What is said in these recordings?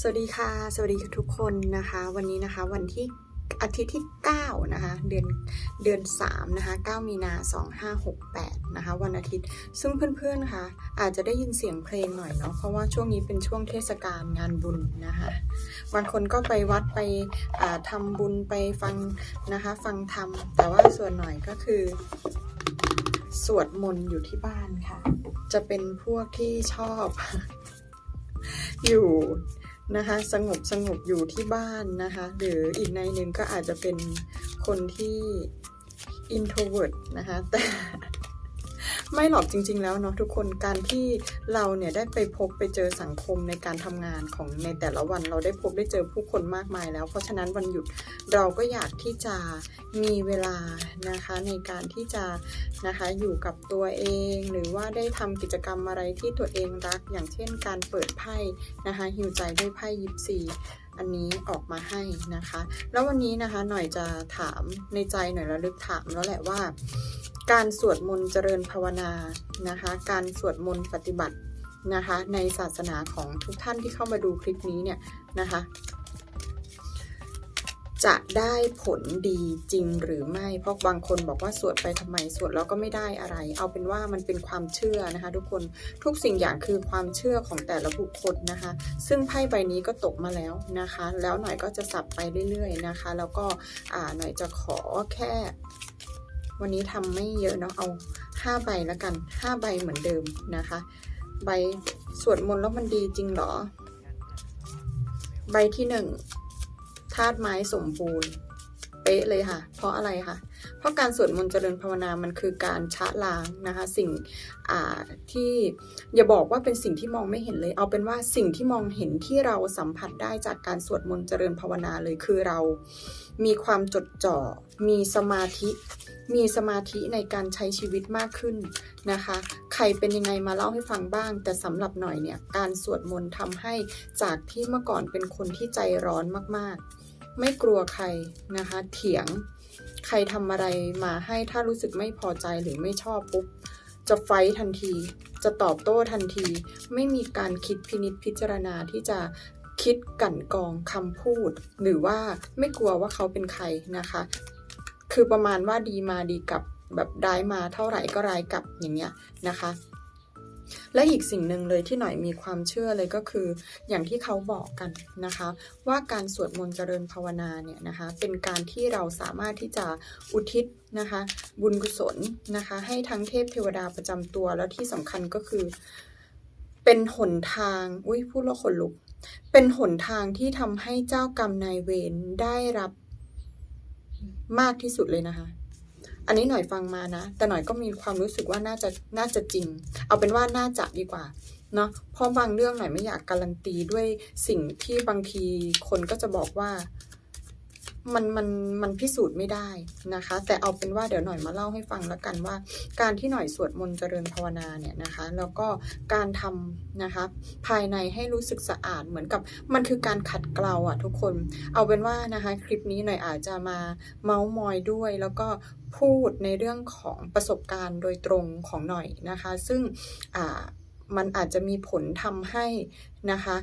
สวัสดีค่ะ สวัสดีทุกคนนะคะ วันนี้นะคะวันที่อาทิตย์ที่ 9 นะคะ เดือนเดือน 3 นะคะ 9 มีนา 2568 นะคะ วันอาทิตย์ ซึ่งเพื่อนๆคะอาจจะได้ยินเสียงเพลงหน่อยเนาะเพราะว่าช่วงนี้เป็นช่วงเทศกาลงานบุญนะคะบางคนก็ไปวัดไปอ่าทำบุญไปฟังนะคะ ฟังธรรม แต่ว่าส่วนหน่อยก็คือ สวดมนต์อยู่ที่บ้านค่ะ จะเป็นพวกที่ชอบ อยู่ นะคะสงบสงบอยู่ที่บ้านนะคะ หรืออีกในหนึ่งก็อาจจะเป็นคนที่ introvert นะคะแต่ ไม่หรอกจริง ๆ แล้วเนาะทุกคนการที่เราเนี่ยได้ไปพบไปเจอสังคมในการทำงานของในแต่ละวันเราได้พบได้เจอผู้คนมากมายแล้ว เพราะฉะนั้นวันหยุดเราก็อยากที่จะมีเวลานะคะในการที่จะนะคะอยู่กับตัวเอง หรือว่าได้ทำกิจกรรมอะไรที่ตัวเองรัก อย่างเช่นการเปิดไพ่นะคะหิวใจด้วยไพ่ยิปซี อันนี้ออกมาให้นะคะ แล้ววันนี้นะคะหน่อยจะถามในใจหน่อยระลึกถามแล้วแหละว่า การสวดมนต์เจริญภาวนานะคะ การสวดมนต์ปฏิบัตินะคะ ในศาสนาของทุกท่านที่เข้ามาดูคลิปนี้เนี่ยนะคะ จะได้ผลดีจริงหรือไม่ เพราะบางคนบอกว่าสวดไปทำไมสวดแล้วก็ไม่ได้อะไร เอาเป็นว่ามันเป็นความเชื่อนะคะ ทุกคนทุกสิ่งอย่างคือความเชื่อของแต่ละบุคคลนะคะ ซึ่งไพ่ใบนี้ก็ตกมาแล้วนะคะ แล้วหน่อยก็จะสับไปเรื่อยๆนะคะ แล้วก็อ่าหน่อยจะขอแค่ วันนี้ทำไม่เยอะเนาะเอาห้าใบแล้วกันห้าใบเหมือนเดิมนะคะ ใบสวดมนต์แล้วมันดีจริงหรอ ใบที่หนึ่ง ธาตุไม้สมบูรณ์ เป๊ะเลยค่ะ เพราะอะไรคะเพราะการสวดมนต์เจริญภาวนามันคือการชะล้างนะคะ สิ่งที่อย่าบอกว่าเป็นสิ่งที่มองไม่เห็นเลย เอาเป็นว่าสิ่งที่มองเห็นที่เราสัมผัสได้จากการสวดมนต์เจริญภาวนาเลยคือเรามีความจดจ่อ มีสมาธิมีสมาธิในการใช้ชีวิตมากขึ้นนะคะ ใครเป็นยังไงมาเล่าให้ฟังบ้าง แต่สำหรับหน่อยเนี่ย การสวดมนต์ทำให้จากที่เมื่อก่อนเป็นคนที่ใจร้อนมากๆ ไม่กลัวใครนะคะ เถียงใครทำอะไรมาให้ถ้ารู้สึกไม่พอใจหรือไม่ชอบปุ๊บ จะไฟท์ทันที จะตอบโต้ทันที ไม่มีการคิดพินิจพิจารณาที่จะคิดกั่นกองคำพูด หรือว่าไม่กลัวว่าเขาเป็นใครนะคะ คือประมาณว่าดีมาดีกลับแบบได้มาเท่าไหร่ก็รายกลับอย่างเงี้ยนะคะ และอีกสิ่งหนึ่งเลยที่หน่อยมีความเชื่อเลยก็คือ อย่างที่เขาบอกกันนะคะ ว่าการสวดมนต์เจริญภาวนาเนี่ยนะคะเป็นการที่เราสามารถที่จะอุทิศนะคะ บุญกุศลนะคะ ให้ทั้งเทพเทวดาประจำตัวแล้วที่สำคัญก็คือ เป็นหนทางอุ้ยพูดแล้วขนลุก เป็นหนทางที่ทำให้เจ้ากรรมนายเวรได้รับมากที่สุดเลยนะคะ อันนี้หน่อยฟังมานะ แต่หน่อยก็มีความรู้สึกว่าน่าจะน่าจะจริง เอาเป็นว่าน่าจะดีกว่าเนาะเพราะบางเรื่องหน่อยไม่อยากการันตีด้วยสิ่งที่บางทีคนก็จะบอกว่ามันมันมันพิสูจน์ไม่ได้นะคะ แต่เอาเป็นว่าเดี๋ยวหน่อยมาเล่าให้ฟังแล้วกันว่า การที่หน่อยสวดมนต์เจริญภาวนาเนี่ยนะคะ แล้วก็การทำนะคะภายในให้รู้สึกสะอาดเหมือนกับมันคือการขัดเกลาอะทุกคน เอาเป็นว่านะคะคลิปนี้หน่อยอาจจะมาเมาส์มอยด้วย แล้วก็ พูดในเรื่องของประสบการณ์โดยตรงของหน่อยนะคะ ซึ่งมันอาจจะมีผลทำให้นะคะ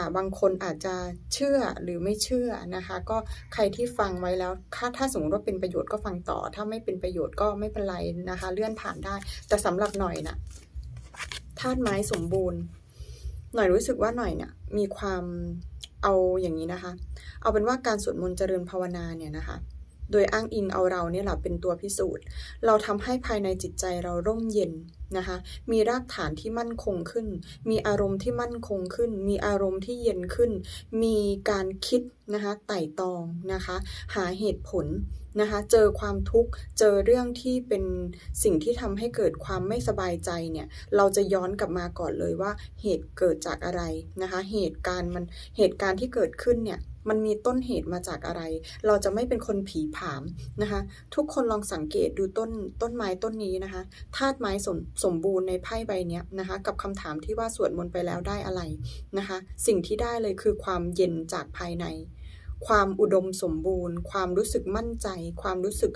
าบางคนอาจจะเชื่อหรือไม่เชื่อนะคะ ก็ใครที่ฟังไว้แล้วถ้าถ้าสมมติว่าเป็นประโยชน์ก็ฟังต่อ ถ้าไม่เป็นประโยชน์ก็ไม่เป็นไรนะคะ เลื่อนผ่านได้ แต่สำหรับหน่อยน่ะธาตุไม้สมบูรณ์ หน่อยรู้สึกว่าหน่อยเนี่ยมีความเอาอย่างนี้นะคะ เอาเป็นว่าการสวดมนต์เจริญภาวนาเนี่ยนะคะ โดยอ้างอิงเอาเราเนี่ยแหละเป็นตัวพิสูจน์ เราทำให้ภายในจิตใจเราร่มเย็นนะคะ มีรากฐานที่มั่นคงขึ้น มีอารมณ์ที่มั่นคงขึ้น มีอารมณ์ที่เย็นขึ้น มีการคิดนะคะไต่ตองนะคะ หาเหตุผลนะคะ เจอความทุกข์ เจอเรื่องที่เป็นสิ่งที่ทำให้เกิดความไม่สบายใจเนี่ย เราจะย้อนกลับมาก่อนเลยว่าเหตุเกิดจากอะไรนะคะ เหตุการณ์มัน เหตุการณ์ที่เกิดขึ้นเนี่ย มันมีต้นเหตุมาจากอะไร เราจะไม่เป็นคนผีผามนะคะ ทุกคนลองสังเกตดูต้นต้นไม้ต้นนี้นะคะธาตุไม้สมสมบูรณ์ในไพ่ใบเนี้ยนะคะ กับคำถามที่ว่าสวดมนต์ไปแล้วได้อะไรนะคะ สิ่งที่ได้เลยคือความเย็นจากภายใน ความอุดมสมบูรณ์ ความรู้สึกมั่นใจ ความรู้สึก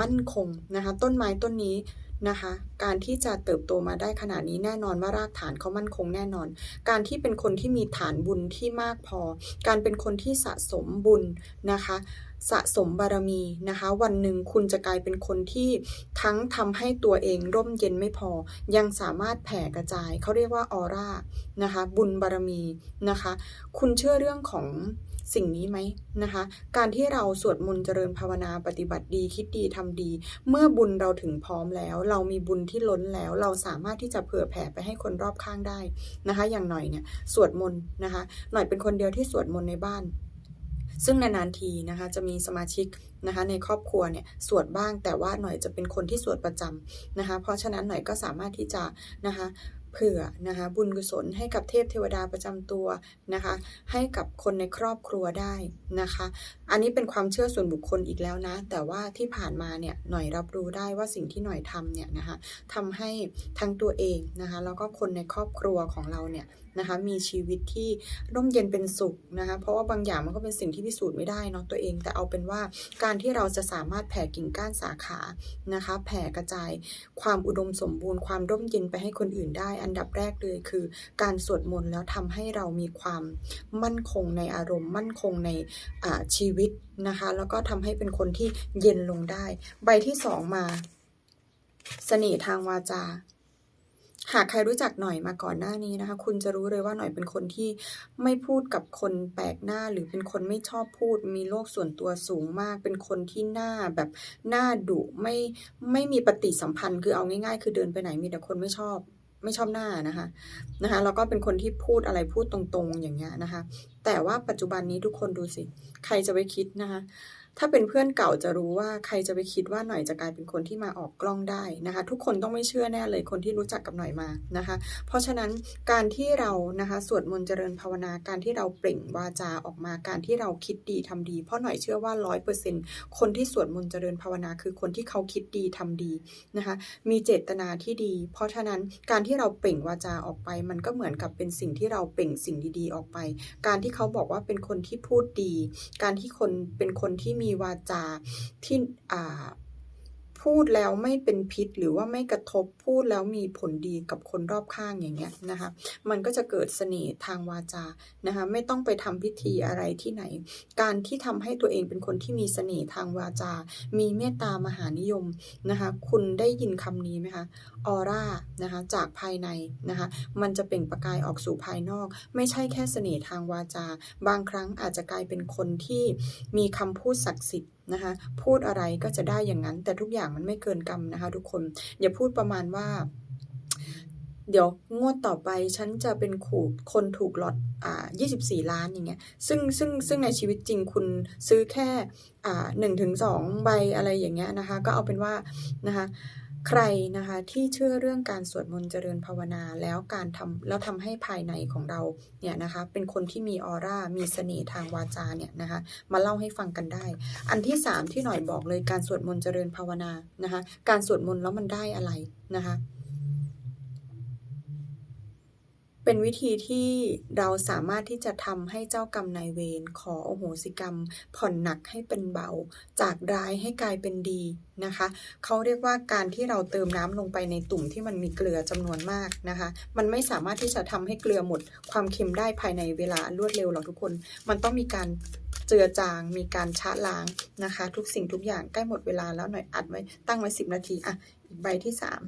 มั่นคงนะคะ ต้นไม้ต้นนี้ นะคะ การที่จะเติบโตมาได้ขนาดนี้แน่นอนว่ารากฐานเขามั่นคงแน่นอน การที่เป็นคนที่มีฐานบุญที่มากพอ การเป็นคนที่สะสมบุญนะคะสะสมบารมีนะคะ วันหนึ่งคุณจะกลายเป็นคนที่ทั้งทำให้ตัวเองร่มเย็นไม่พอ ยังสามารถแผ่กระจายเขาเรียกว่าออร่านะคะ บุญบารมีนะคะ คุณเชื่อเรื่องของ สิ่งนี้ไหมนะคะ การที่เราสวดมนต์เจริญภาวนาปฏิบัติดี คิดดีทำดี เมื่อบุญเราถึงพร้อมแล้ว เรามีบุญที่ล้นแล้ว เราสามารถที่จะเผื่อแผ่ไปให้คนรอบข้างได้นะคะ อย่างหน่อยเนี่ยสวดมนต์นะคะ หน่อยเป็นคนเดียวที่สวดมนต์ในบ้านซึ่งนานๆทีนะคะจะมีสมาชิกนะคะในครอบครัวเนี่ยสวดบ้างแต่ว่าหน่อยจะเป็นคนที่สวดประจำนะคะเพราะฉะนั้นหน่อยก็สามารถที่จะนะคะ เผื่อนะคะบุญกุศลให้กับเทพเทวดาประจำตัวนะคะ ให้กับคนในครอบครัวได้นะคะ อันนี้เป็นความเชื่อส่วนบุคคลอีกแล้วนะ แต่ว่าที่ผ่านมาเนี่ยหน่อยรับรู้ได้ว่าสิ่งที่หน่อยทำเนี่ยนะคะทำให้ทั้งตัวเองนะคะแล้วก็คนในครอบครัวของเราเนี่ยนะคะมีชีวิตที่ร่มเย็นเป็นสุขนะคะเพราะว่าบางอย่างมันก็เป็นสิ่งที่พิสูจน์ไม่ได้เนาะตัวเอง แต่เอาเป็นว่าการที่เราจะสามารถแผ่กิ่งก้านสาขานะคะแผ่กระจายความอุดมสมบูรณ์ความร่มเย็นไปให้คนอื่นได้ อันดับแรกเลยคือ การสวดมนต์แล้วทำให้เรามีความมั่นคงในอารมณ์ มั่นคงในอ่าชีวิตนะคะ แล้วก็ทำให้เป็นคนที่เย็นลงได้ ใบที่สองมาเสน่ห์ทางวาจา หากใครรู้จักหน่อยมาก่อนหน้านี้นะคะ คุณจะรู้เลยว่าหน่อยเป็นคนที่ไม่พูดกับคนแปลกหน้าหรือเป็นคนไม่ชอบพูด มีโลกส่วนตัวสูงมาก เป็นคนที่หน้าแบบหน้าดุไม่ไม่มีปฏิสัมพันธ์ คือเอาง่ายๆ คือเดินไปไหนมีแต่คนไม่ชอบ ไม่ชอบหน้านะคะนะคะแล้วก็เป็นคนที่พูดอะไรพูดตรงๆอย่างเงี้ยนะคะ แต่ว่าปัจจุบันนี้ทุกคนดูสิ ใครจะไปคิดนะคะ ถ้าเป็นเพื่อนเก่าจะรู้ว่าใครจะไปคิดว่าหน่อยจะกลายเป็นคนที่มาออกกล้องได้นะคะ ทุกคนต้องไม่เชื่อแน่เลยคนที่รู้จักกับหน่อยมานะคะ เพราะฉะนั้นการที่เรานะคะสวดมนต์เจริญภาวนาการที่เราเปล่งวาจาออกมาการที่เราคิดดีทำดี เพราะหน่อยเชื่อว่าร้อยเปอร์เซ็นคนที่สวดมนต์เจริญภาวนาคือคนที่เขาคิดดีทำดีนะคะมีเจตนาที่ดี เพราะฉะนั้นการที่เราเปล่งวาจาออกไป มันก็เหมือนกับเป็นสิ่งที่เราเปล่งสิ่งดีๆ ออกไป การที่เขาบอกว่าเป็นคนที่พูดดี การที่คนเป็นคนที่มีวาจาที่อ่า พูดแล้วไม่เป็นพิษหรือว่าไม่กระทบพูดแล้วมีผลดีกับคนรอบข้างอย่างเงี้ยนะคะ มันก็จะเกิดเสน่ห์ทางวาจานะคะไม่ต้องไปทำพิธีอะไรที่ไหน การที่ทำให้ตัวเองเป็นคนที่มีเสน่ห์ทางวาจา มีเมตตามหานิยมนะคะ คุณได้ยินคำนี้ไหมคะออร่านะคะจากภายในนะคะมันจะเปล่งประกายออกสู่ภายนอก ไม่ใช่แค่เสน่ห์ทางวาจา บางครั้งอาจจะกลายเป็นคนที่มีคำพูดศักดิ์สิทธิ์นะคะ พูดอะไรก็จะได้อย่างนั้น แต่ทุกอย่างมันไม่เกินกรรมนะคะ ทุกคน อย่าพูดประมาณว่า เดี๋ยวงวดต่อไปฉันจะเป็นขูดคนถูกลอตอ่า24 ล้านอย่างเงี้ย ซึ่งซึ่งซึ่งในชีวิตจริงคุณซื้อแค่อ่าหนึ่งถึงสองใบอะไรอย่างเงี้ยนะคะ ก็เอาเป็นว่านะคะ ใครนะคะที่เชื่อเรื่องการสวดมนต์เจริญภาวนาแล้วการทำแล้วทำให้ภายในของเราเนี่ยนะคะเป็นคนที่มีออร่ามีเสน่ห์ทางวาจาเนี่ยนะคะมาเล่าให้ฟังกันได้ อันที่สามที่หน่อยบอกเลยการสวดมนต์เจริญภาวนานะคะการสวดมนต์แล้วมันได้อะไรนะคะ เป็นวิธีที่เราสามารถที่จะทำให้เจ้ากรรมนายเวรขอโอโหสิกรรม ผ่อนหนักให้เป็นเบา จากร้ายให้กลายเป็นดีนะคะ เขาเรียกว่าการที่เราเติมน้ำลงไปในตุ่มที่มันมีเกลือจำนวนมากนะคะ มันไม่สามารถที่จะทำให้เกลือหมด ความเค็มได้ภายในเวลารวดเร็วหรอกทุกคน มันต้องมีการเจือจาง มีการชะล้างนะคะ ทุกสิ่งทุกอย่างใกล้หมดเวลาแล้วหน่อยอัดไว้ตั้งไว้สิบนาทีอะอีกใบที่สาม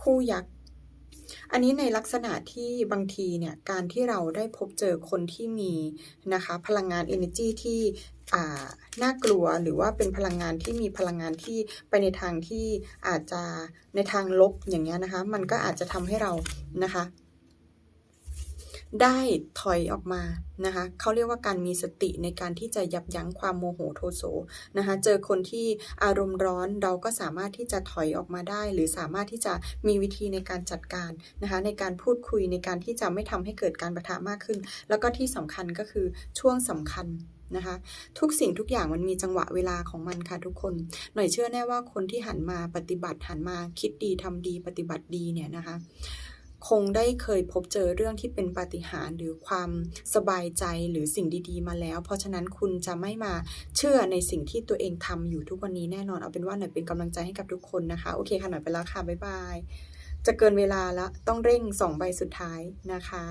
คู่ยักษ์ อันนี้ในลักษณะที่บางทีเนี่ยการที่เราได้พบเจอคนที่มีนะคะพลังงาน energy ที่น่ากลัวหรือว่าเป็นพลังงานที่มีพลังงานที่ไปในทางที่อาจจะในทางลบอย่างเงี้ยนะคะ มันก็อาจจะทำให้เรานะคะ ได้ถอยออกมานะคะเขาเรียกว่าการมีสติในการที่จะยับยั้งความโมโหโทโสนะคะเจอคนที่อารมณ์ร้อนเราก็สามารถที่จะถอยออกมาได้ หรือสามารถที่จะมีวิธีในการจัดการนะคะในการพูดคุยในการที่จะไม่ทำให้เกิดการประทะมากขึ้น แล้วก็ที่สำคัญก็คือช่วงสำคัญนะคะทุกสิ่งทุกอย่างมันมีจังหวะเวลาของมันค่ะทุกคน หน่อยเชื่อแน่ว่าคนที่หันมาปฏิบัติหันมาคิดดีทำดีปฏิบัติดีเนี่ยนะคะ คงได้เคยพบเจอเรื่องที่เป็นปาฏิหาริย์หรือความสบายใจหรือสิ่งดีๆ มาแล้ว เพราะฉะนั้นคุณจะไม่มาเชื่อในสิ่งที่ตัวเองทำอยู่ทุกวันนี้แน่นอนเอาเป็นว่าหน่อยเป็นกำลังใจให้กับทุกคนนะคะ โอเคค่ะหน่อยไปแล้วค่ะบ๊ายบายจะเกินเวลาแล้วต้องเร่งสองใบสุดท้ายนะคะ